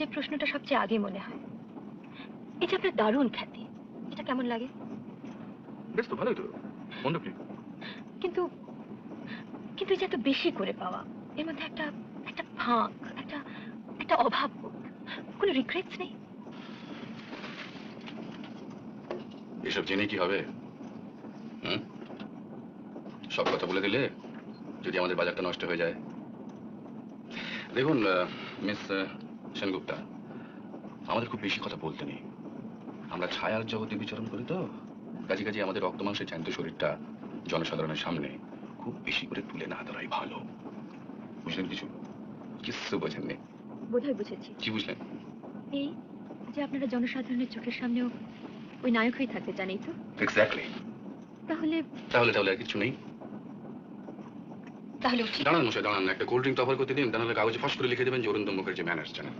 যে প্রশ্নটা সবচেয়ে আগে মনে হয়। যে আপনার দারুণ খ্যাতি এটা কেমন লাগে? বেশ তো ভালোই তো। মন্দ কি? কিন্তু কিন্তু যে এত বেশি করে পাওয়া এর মধ্যে একটা একটা ফাঁক একটা একটা অভাব কোনো রিগ্রেটস নেই? এসব জেনে কি হবে? হুম? সব কথা বলে দিলে যদি আমাদের বাজারটা নষ্ট হয়ে যায়। দেখুন মিস সেনগুপ্তা আমাদের খুব বেশি কথা বলতে নেই। আমরা ছায়ার জগতে বিচরণ করি তো? কাজে কাজে আমাদের রক্ত মাংসের জ্যান্ত শরীরটা জনসাধারণের সামনে খুব বেশি করে তুলে না ধরাই ভালো। বুঝলেন কিছু? কিছু বোঝেননি বোধহয় বুঝেছি। কি বুঝলেন? এই যে আপনারা জনসাধারণের চোখের সামনেও ওই নায়ক হয়ে থাকতে চান এই তো? এক্স্যাক্টলি তাহলে তাহলে তাহলে আর কিছু নেই। তাহলে উঠি। দাঁড়ান মশাই, দাঁড়ান। একটা কোল্ড ড্রিঙ্ক অফার করতে দিন তাহলে কাগজে ফস করে লিখে দেবেন যে অরুণ মুখার্জি ম্যানার্স জানেন?